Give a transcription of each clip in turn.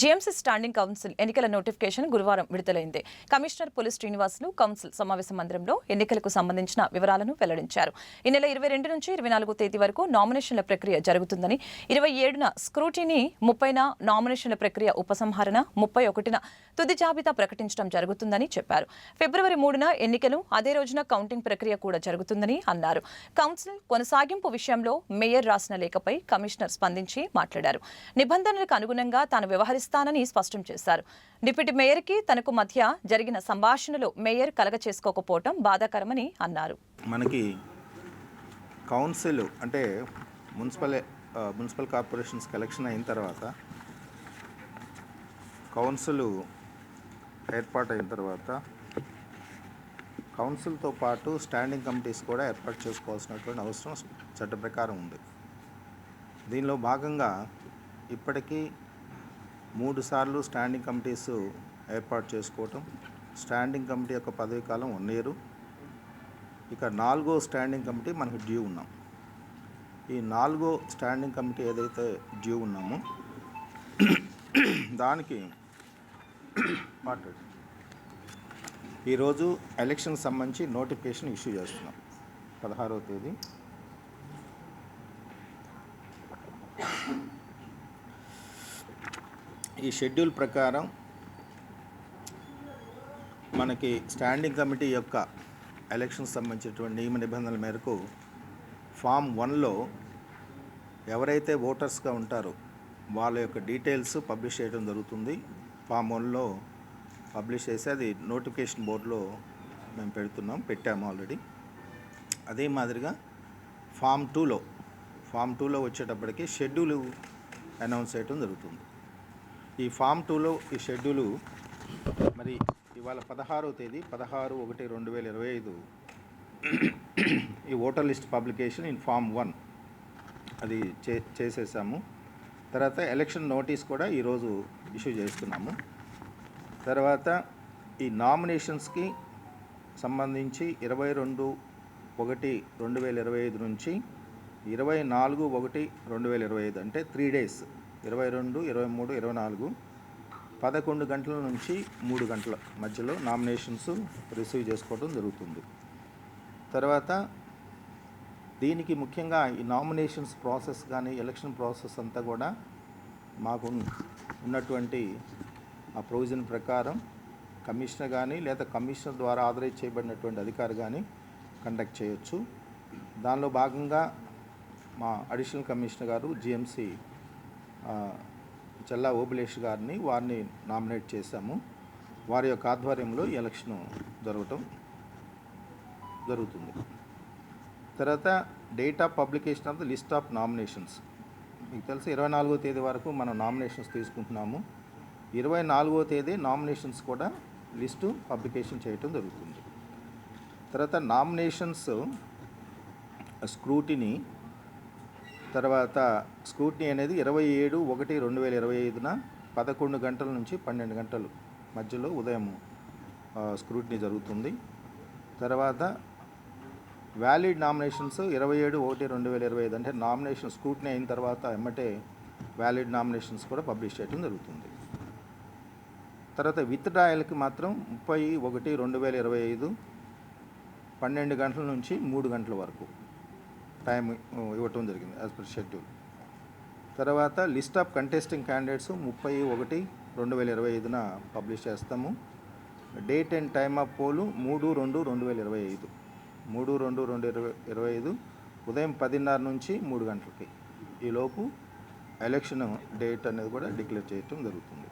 JMC standing council ఎన్నికల notification గురువారం విడుదలైంది. కమిషనర్ పోలీస్ శ్రీనివాసులు కౌన్సిల్ సమావేశ మందిరంలో ఎన్నికలకు సంబంధించిన వివరాలను వెల్లడించారు. ఈ నెల ఇరవై రెండు నుంచి ఇరవై నాలుగో తేదీ వరకు నామినేషన్ల ప్రక్రియ జరుగుతుందని ఇరవై ఏడున స్క్రూటినీ ముప్పైన నామినేషన్ల ప్రక్రియ ఉపసంహరణ ముప్పై ఒకటిన తుది జాబితా ప్రకటించడం జరుగుతుందని చెప్పారు. ఫిబ్రవరి మూడున ఎన్నికలు అదే రోజున కౌంటింగ్ ప్రక్రియ కూడా జరుగుతుందని అన్నారు. కౌన్సిల్ కొనసాగింపు విషయంలో మేయర్ రాసిన లేఖపై కమిషనర్ స్పందించి మాట్లాడారు. నిబంధనలకు అనుగుణంగా తాను వ్యవహరిస్తానని స్పష్టం చేశారు. డిప్యూటీ మేయర్కి తనకు మధ్య జరిగిన సంభాషణలు మేయర్ కలగ చేసుకోకపోవటం బాధాకరమని అన్నారు. మనకి కౌన్సిల్ అంటే మున్సిపల్ మున్సిపల్ కార్పొరేషన్స్ కలెక్షన్ అయిన తర్వాత కౌన్సిల్ ఏర్పాటు అయిన తర్వాత కౌన్సిల్తో పాటు స్టాండింగ్ కమిటీస్ కూడా ఏర్పాటు చేసుకోవాల్సినటువంటి అవసరం చట్ట ప్రకారం ఉంది. దీనిలో భాగంగా ఇప్పటికీ మూడు సార్లు స్టాండింగ్ కమిటీస్ ఏర్పాటు చేసుకోవటం స్టాండింగ్ కమిటీ యొక్క పదవీ కాలం వన్ ఇయర్. ఇక నాలుగో స్టాండింగ్ కమిటీ మనకు డ్యూ ఉన్నాం. ఈ నాలుగో స్టాండింగ్ కమిటీ ఏదైతే డ్యూ ఉన్నామో దానికి మాట్లాడు. ఈరోజు ఎలక్షన్ సంబంధించి నోటిఫికేషన్ ఇష్యూ చేస్తున్నాం. పదహారవ తేదీ. ఈ షెడ్యూల్ ప్రకారం మనకి స్టాండింగ్ కమిటీ యొక్క ఎలక్షన్ సంబంధించినటువంటి నియమ నిబంధనల మేరకు ఫామ్ వన్లో ఎవరైతే ఓటర్స్గా ఉంటారో వాళ్ళ యొక్క డీటెయిల్స్ పబ్లిష్ చేయడం జరుగుతుంది. ఫామ్ వన్లో పబ్లిష్ చేసి అది నోటిఫికేషన్ బోర్డులో మేము పెడుతున్నాం పెట్టాము ఆల్రెడీ. అదే మాదిరిగా ఫామ్ టూలో ఫామ్ టూలో వచ్చేటప్పటికి షెడ్యూల్ అనౌన్స్ చేయడం జరుగుతుంది. ఈ ఫామ్ టూలో ఈ షెడ్యూలు మరి ఇవాళ పదహారో తేదీ పదహారు ఒకటి రెండు వేల ఇరవై ఐదు. ఈ voter list publication in form one. అది చే చేసేసాము. తర్వాత ఎలక్షన్ నోటీస్ కూడా ఈరోజు ఇష్యూ చేస్తున్నాము. తర్వాత ఈ నామినేషన్స్కి సంబంధించి ఇరవై రెండు ఒకటి రెండు వేల ఇరవై ఐదు నుంచి ఇరవై నాలుగు ఒకటి రెండు వేల ఇరవై ఐదు అంటే త్రీ డేస్ ఇరవై రెండు ఇరవై మూడు ఇరవై నాలుగు పదకొండు గంటల నుంచి మూడు గంటల మధ్యలో నామినేషన్స్ రిసీవ్ చేసుకోవడం జరుగుతుంది. తర్వాత దీనికి ముఖ్యంగా ఈ నామినేషన్స్ ప్రాసెస్ కానీ ఎలక్షన్ ప్రాసెస్ అంతా కూడా మాకు ఉన్నటువంటి ఆ ప్రొవిజన్ ప్రకారం కమిషనర్ కానీ లేదా కమిషనర్ ద్వారా ఆథరైజ్ చేయబడినటువంటి అధికారి కానీ కండక్ట్ చేయొచ్చు. దానిలో భాగంగా మా అడిషనల్ కమిషనర్ గారు జిఎంసి చల్లా ఓబులేష్ గారిని వారిని నామినేట్ చేశాము. వారి యొక్క ఆధ్వర్యంలో ఈ ఎలక్షన్ జరగటం జరుగుతుంది. తర్వాత date of publication of the list of nominations. మీకు తెలుసు ఇరవై నాలుగో తేదీ వరకు మనం నామినేషన్స్ తీసుకుంటున్నాము. ఇరవై నాలుగో తేదీ నామినేషన్స్ కూడా లిస్టు పబ్లికేషన్ చేయటం జరుగుతుంది. తర్వాత నామినేషన్స్ స్క్రూటిని తర్వాత స్క్రూటినీ అనేది ఇరవై ఏడు ఒకటి రెండు వేల ఇరవై ఐదున పదకొండు గంటల నుంచి పన్నెండు గంటలు మధ్యలో ఉదయం స్క్రూటినీ జరుగుతుంది. తర్వాత వ్యాలిడ్ నామినేషన్స్ ఇరవై ఏడు ఒకటి రెండు వేల ఇరవై ఐదు అంటే నామినేషన్ స్క్రూటినీ అయిన తర్వాత ఎమ్మటే వ్యాలిడ్ నామినేషన్స్ కూడా పబ్లిష్ చేయడం జరుగుతుంది. తర్వాత విత్ డ్రాయల్కి మాత్రం ముప్పై ఒకటి రెండు వేల ఇరవై ఐదు పన్నెండు గంటల నుంచి మూడు గంటల వరకు టైం ఇవ్వటం జరిగింది యాజ్ పర్ షెడ్యూల్ తర్వాత లిస్ట్ ఆఫ్ కంటెస్టింగ్ క్యాండిడేట్స్ ముప్పై ఒకటి రెండు వేల ఇరవై ఐదున పబ్లిష్ చేస్తాము. Date and time of poll మూడు రెండు రెండు వేల ఇరవై ఐదు. మూడు రెండు రెండు ఇరవై ఇరవై ఐదు ఉదయం పదిన్నర నుంచి మూడు గంటలకి. ఈలోపు ఎలక్షన్ డేట్ అనేది కూడా డిక్లేర్ చేయటం జరుగుతుంది.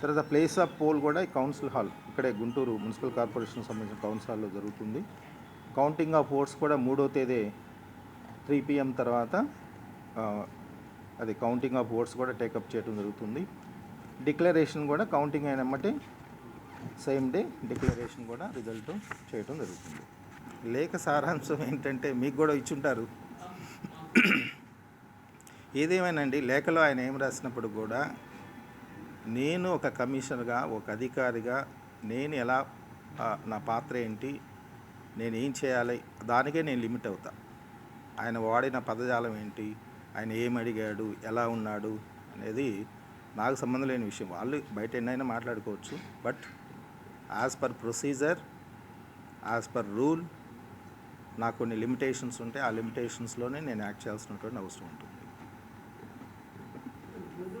తర్వాత ప్లేస్ ఆఫ్ పోల్ కూడా కౌన్సిల్ హాల్ ఇక్కడే గుంటూరు మున్సిపల్ కార్పొరేషన్ సంబంధించిన కౌన్సిల్ హాల్లో జరుగుతుంది. కౌంటింగ్ ఆఫ్ ఓట్స్ కూడా మూడో తేదీ త్రీ పిఎం తర్వాత అది కౌంటింగ్ ఆఫ్ ఓట్స్ కూడా టేకప్ చేయడం జరుగుతుంది. డిక్లరేషన్ కూడా కౌంటింగ్ అయినమ్మటే సేమ్ డే డిక్లరేషన్ కూడా రిజల్ట్ చేయటం జరుగుతుంది. లేఖ సారాంశం ఏంటంటే మీకు కూడా ఇచ్చుంటారు. ఏదేమైనాండి లేఖలో ఆయన ఏం రాసినప్పుడు కూడా నేను ఒక కమిషనర్గా ఒక అధికారిగా నేను ఎలా నా పాత్ర ఏంటి నేను ఏం చేయాలి? దానికే నేను లిమిట్ అవుతా. ఆయన వాడిన పదజాలం ఏంటి? ఆయన ఏం అడిగాడు? ఎలా ఉన్నాడు? అనేది నాకు సంబంధం లేని విషయం. వాళ్ళు బయట ఎన్నైనా మాట్లాడుకోవచ్చు. But as per procedure as per rule నాకు కొన్ని లిమిటేషన్స్ ఉంటాయి ఆ లిమిటేషన్స్లోనే నేను యాక్ట్ చేయాల్సినటువంటి అవసరం ఉంటుంది.